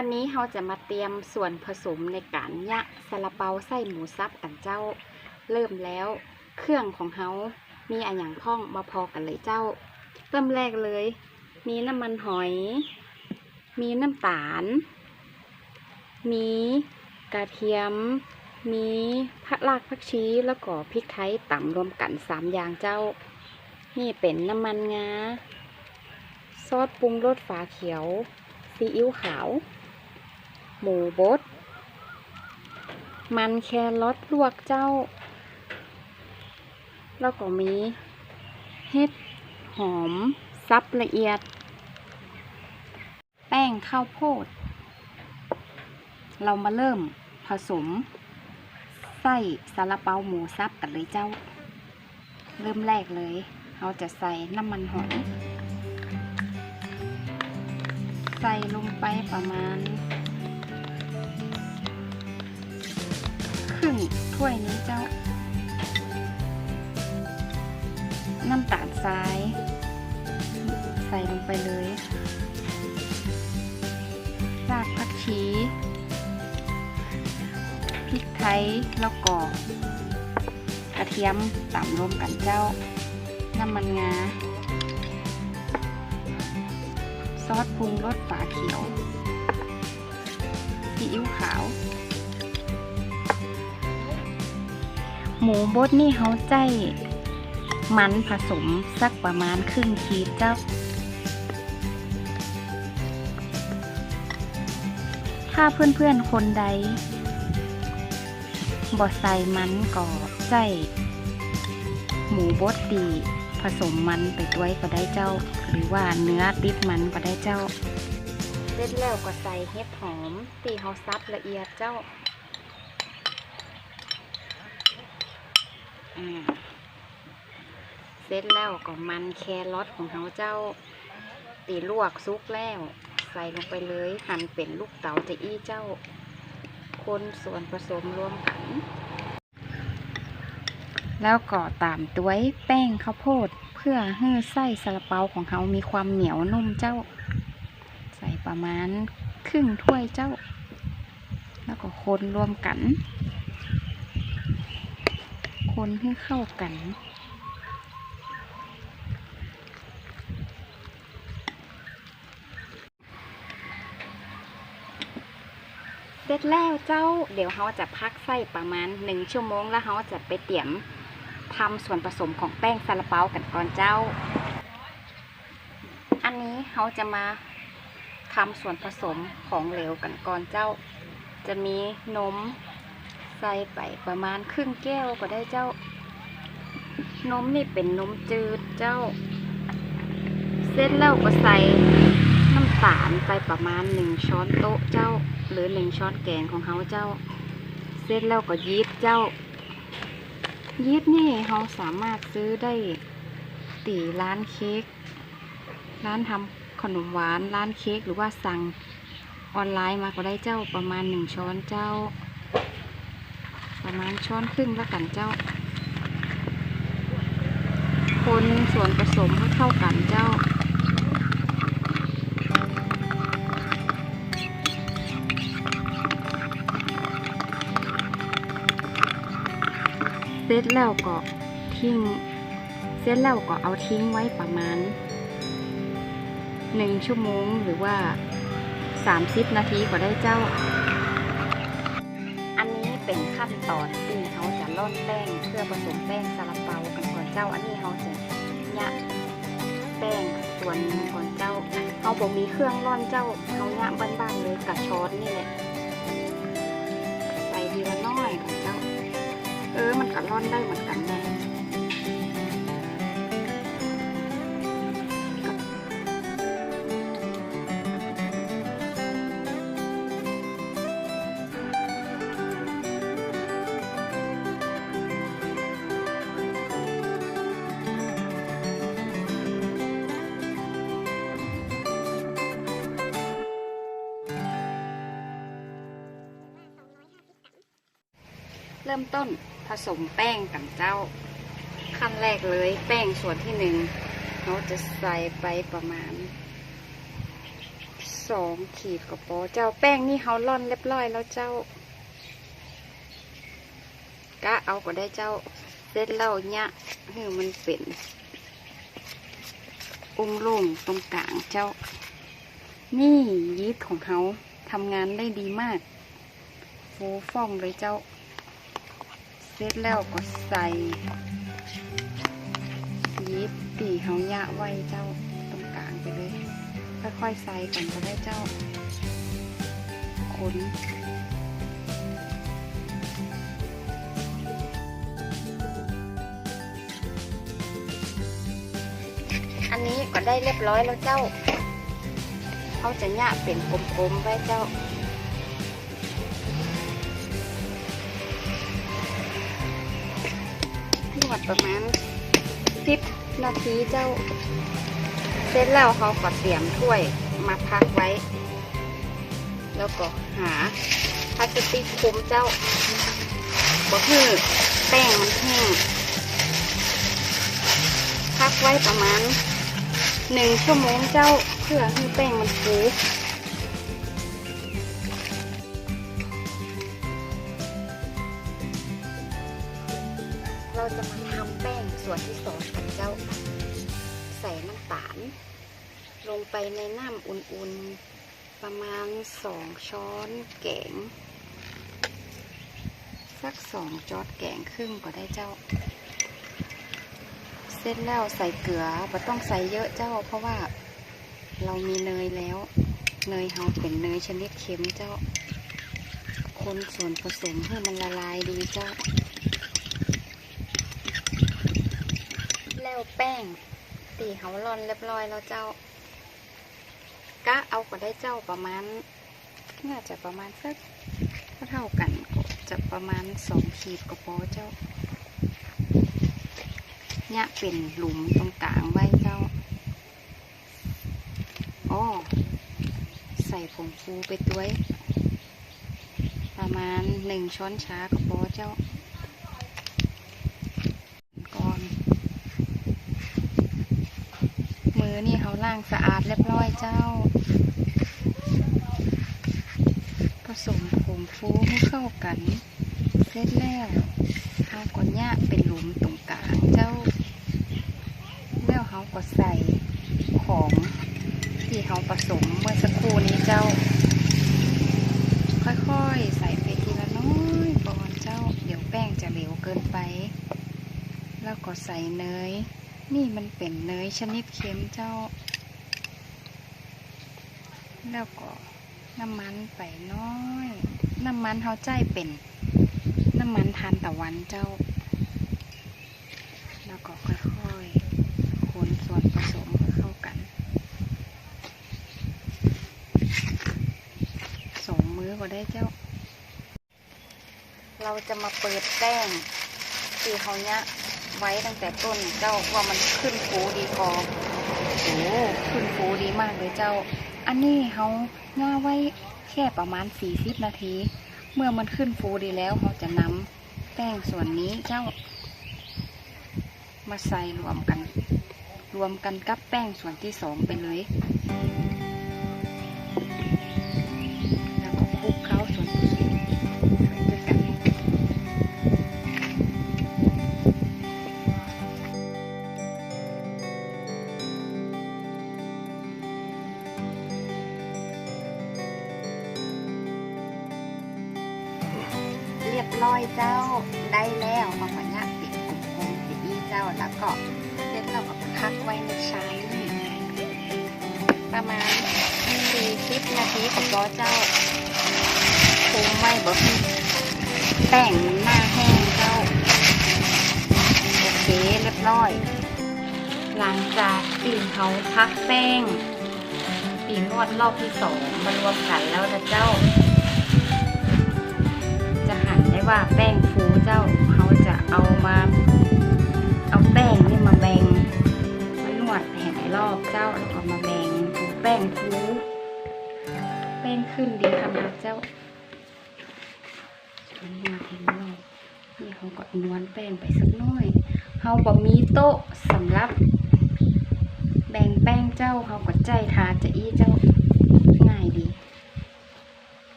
วันนี้เราจะมาเตรียมส่วนผสมในการยะซาลาเปาไส้หมูสับกันเจ้า เริ่มแล้ว เครื่องของเฮามีอะอย่างพ้องมาพอกันเลยเจ้า เริ่มแรกเลย มีน้ำมันหอย มีน้ำตาล มีกระเทียม มีผักรากผักชีแล้วก็พริกไทยต่ำรวมกันสามอย่างเจ้า นี่เป็นน้ำมันงา ซอสปรุงรสฝาเขียวซีอิ๊วขาว หมูบด มันแครอทลวกเจ้า แล้วก็มีเห็ดหอมซับละเอียด แป้งข้าวโพด เรามาเริ่มผสม ไส้ซาลาเปาหมูซับกันเลยเจ้า เริ่มแรกเลยเราจะใส่น้ำมันหอยใส่ลงไปประมาณ รึ่งถ้วยนี้เจ้า น้ำตาลทราย ใส่ลงไปเลยรากผักชีพริกไทยแล้วก็กระเทียมต่ำรวมกันเจ้า น้ำมันงา ซอสปรุงรสฝาเขียวซีอิ๊วขาว หมูบดนี่เขาใจมันผสมสักประมาณครึ่งขีดเจ้า ถ้าเพื่อนๆคนใดบอใส่มันก็ใจหมูบดดีผสมมันไปด้วยก็ได้เจ้า หรือว่าเนื้อติดมันก็ได้เจ้าเสร็จแล้วก็ใส่เห็ดหอมตีเขาซับละเอียดเจ้าอ่า เสร็จแล้วก็มันแครอทของเขาเจ้า ตีลวกซุกแล้ว ใส่ลงไปเลยหั่นเป็นลูกเต๋าจะอี้เจ้า คนส่วนผสมรวมกัน แล้วก็ตามด้วยแป้งข้าวโพดเพื่อให้ไส้ซาลาเปาของเขามีความเหนียวนุ่มเจ้า ใส่ประมาณครึ่งถ้วยเจ้า แล้วก็คนรวมกัน คนให้เข้ากัน เสร็จแล้วเจ้าเดี๋ยวเขาจะพักไส้ประมาณหนึ่งชั่วโมงแล้วเขาจะไปเตรียมทำส่วนผสมของแป้งซาลาเปากันก่อนเจ้า อันนี้เขาจะมาทำส่วนผสมของเหลวกันก่อนเจ้า จะมีนม ใส่ไปประมาณครึ่งแก้วก็ได้เจ้านมนี่เป็นนมจืดเจ้า เสร็จแล้วก็ใส่น้ำตาลไปประมาณหนึ่งช้อนโต๊ะเจ้า หรือหนึ่งช้อนแกงของเขาเจ้า เสร็จแล้วก็ยีสต์เจ้า ยีสต์นี่เขาสามารถซื้อได้ตีร้านเค้กร้านทำขนมหวานร้านเค้กหรือว่าสั่งออนไลน์มาก็ได้เจ้าประมาณหนึ่งช้อนเจ้า ประมาณช้อนครึ่งแล้วกันเจ้า คนส่วนผสมให้เข้ากันเจ้าเสร็จแล้วก็ทิ้ง เสร็จแล้วก็เอาทิ้งไว้ประมาณหนึ่งชั่วโมงหรือว่าสามสิบนาทีก็ได้เจ้า ตอนที่เขาจะร่อนแป้งเพื่อผสมแป้งซาลาเปากันก่อนเจ้าอันนี้เขาจะยะแป้งส่วนหนึ่งก่อนเจ้าเขาบอกมีเครื่องร่อนเจ้าเขายะบ้านๆเลยกับช้อนนี่แหละใส่ทีละน้อยก่อนเจ้า เออมันกับร่อนได้เหมือนกันแน่ เริ่มต้นผสมแป้งกับเจ้า ขั้นแรกเลยแป้งส่วนที่หนึ่งเราจะใส่ไปประมาณสองขีดกับโปเจ้าแป้งนี่เขาล่อนเรียบร้อยแล้วเจ้ากะเอาก็ได้เจ้าเสร็จแล้วเนี่ยคือมันเป็นอุ้มลุ่งตรงกลางเจ้า นี่ยีสต์ของเขาทำงานได้ดีมากโฟฟ่องเลยเจ้า เสร็จแล้วก็ใส่ยีสต์ตีเขายะไว้เจ้าตรงกลางไปเลย ค่อยๆใส่ก่อนก็ได้เจ้าคนอันนี้ก็ได้เรียบร้อยแล้วเจ้า เขาจะยะเป็นกลมๆไว้เจ้า ประมาณสิบนาทีเจ้า เสร็จแล้วเขาก็เตรียมถ้วยมาพักไว้ แล้วก็หาพลาสติกคุมเจ้าบ่คือแป้งมันแห้งพักไว้ประมาณหนึ่งชั่วโมงเจ้าเพื่อให้แป้งมันฟูเราจะมา ส่วนที่สองกันเจ้า ใส่น้ำตาล ลงไปในน้ำอุ่นๆ ประมาณสองช้อนแกง สักสองจอดแกงครึ่งก็ได้เจ้า เสร็จแล้วใส่เกลือบ่ต้องใส่เยอะเจ้า เพราะว่าเรามีเนยแล้ว เนยเฮาเป็นเนยชนิดเค็มเจ้า คนส่วนผสมให้มันละลายดีเจ้า แล้วแป้ง ตีเขาร่อนเรียบร้อยแล้วเจ้ากะเอาก็ได้เจ้าประมาณ น่าจะประมาณสักเท่ากันก็จะประมาณสองขีดก็พอเจ้าเนี่ยเป็นหลุมตรงกลางไว้เจ้าอ๋อใส่ผงฟูไปด้วย ประมาณหนึ่งช้อนชาก็พอเจ้า ก่อน มือนี่เขางสะอาดเรียบร้อยเจ้า ผสมผงฟูให้เข้ากัน เสร็จแล้วเขาก็ย่าเป็นหลุมตรงกลางเจ้า แล้วเขาก็ใส่ของที่เขาผสมเมื่อสักครู่นี้เจ้า ค่อยๆ ใส่ไปทีละน้อยก่อนเจ้า เดี๋ยวแป้งจะเหลวเกินไป แล้วก็ใส่เนยนี่มันเป็นเนยชนิดเค็มเจ้า แล้วก็น้ำมันไปน้อย น้ำมันเขาใจเป็น น้ำมันทานตะวันเจ้า แล้วก็ค่อยๆคนส่วนผสมเข้ากัน สองมือก็ได้เจ้า เราจะมาเปิดแป้งที่เขาเนี้ยไว้ตั้งแต่ต้นเจ้าว่ามันขึ้นฟูดีพอโอ้ขึ้นฟูดีมากเลยเจ้า อันนี้เขาง่าไว้แค่ประมาณ 40 นาที เมื่อมันขึ้นฟูดีแล้วเขาจะนำแป้งส่วนนี้เจ้า มาใส่รวมกัน รวมกันกับแป้งส่วนที่สองไปเลย เสร็จเราก็พักไว้ในชามนี่ประมาณสี่สิบนาทีกับรอเจ้าคุมไว้บ่ให้แป้งหน้าแห้งเจ้า โอเคเรียบร้อย หลังจากตีนเขาพักแป้งตีนนวดรอบที่สองมารวมกันแล้วนะเจ้า จะหันได้ว่าแป้งฟูเจ้าเขาจะเอามา แบ่งมานวดแห่รอบเจ้าแล้วก็มาแบ่งฟูแป้งฟูแป้งขึ้นดีขนะเจ้าอันนี้มาเห็นรอบนี่เขาก็นวดแป้งไปสักหน้อยเขาบอกมีโต๊ะสำหรับ แบ่งแป้งเจ้าเขาก็ใจทาจะอี้เจ้า ง่ายดี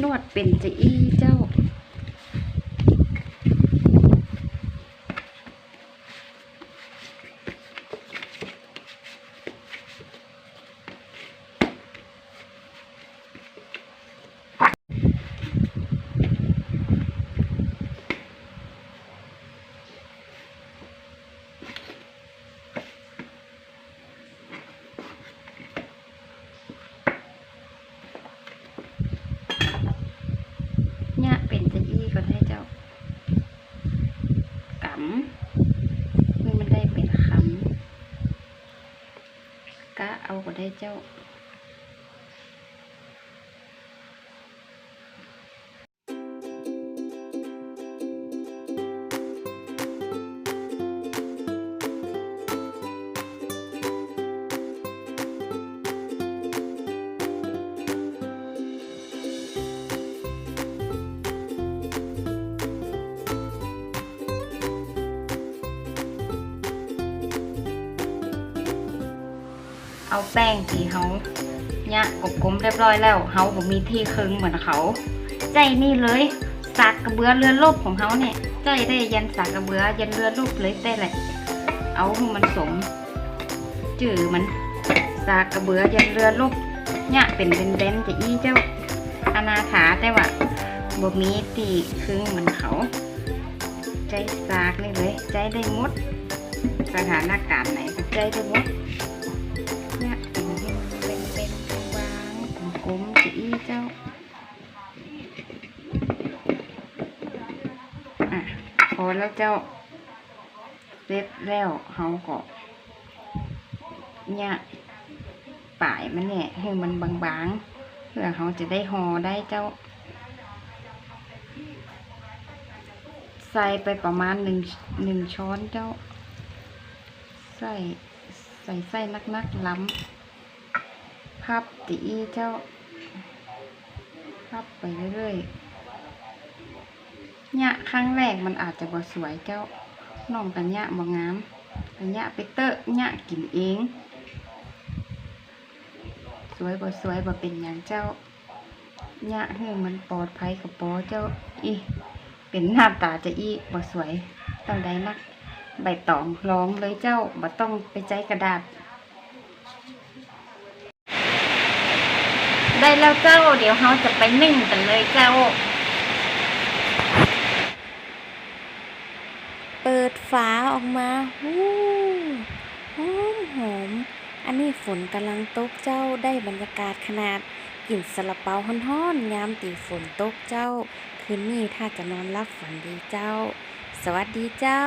น วดเป็นจะอี้เจ้า เนี่ยเป็นจะอี้ก็ได้เจ้ากำนี่มันได้เป็นคำกะ เอาก็ได้เจ้า เอาแป้งที่เขาเนี่ยกบกลมเรียบร้อยแล้วเขาผมมีที่ครึ่งเหมือนเขาใจนี่เลยสากกระเบือเรือนลบของเขาเนี่ยใจได้ยันสากกระเบือยันเรือนลบเลยได้แหละเอาให้มันสมจื่อมันสากกระเบือยันเรือนลบเนี่ยเป็นเป็นเดนจะอี้เจ้าอนาถาแต่ว่าบ่มีตีครึ่งเหมือนเขา ใจสากนี่เลย ใจได้มดสถานการณ์ไหนใจได้มด ลมๆสีเจ้าอะพอแล้วเจ้าเสร็จแล้วเขาก็เนี่ยป่ายมันเนี่ยให้มันบางๆ เพื่อเขาจะได้ห่อได้เจ้า ใส่ไปประมาณหนึ่งหนึ่งช้อนเจ้า ใส่ใส่ไส้นักๆล้ำพับตีเจ้า พับไปเรื่อยๆเนี่ยครั้งแรกมันอาจจะบ่สวยเจ้าน้องกันเนี่ยบ่งามกันเนี่ยไปเตอะเนี่ยกินเอง สวยบ่สวยบ่เป็นอย่างเจ้าเนี่ยให้มันปลอดภัยกับปอเจ้าอีเป็นหน้าตาจะอีบ่สวยต้องได้นักใบตองร้องเลยเจ้าบ่ต้องไปใจกระดาษ ได้แล้วเจ้า เดี๋ยวเราจะไปนึ่งกันเลยเจ้า เปิดฝาออกมาหูหอมหอม อันนี้ฝนกำลังตกเจ้าได้บรรยากาศขนาดกลิ่นสลับเปาฮ้อนๆยามตีฝนตกเจ้า คืนนี้ถ้าจะนอนรับฝันดีเจ้า สวัสดีเจ้า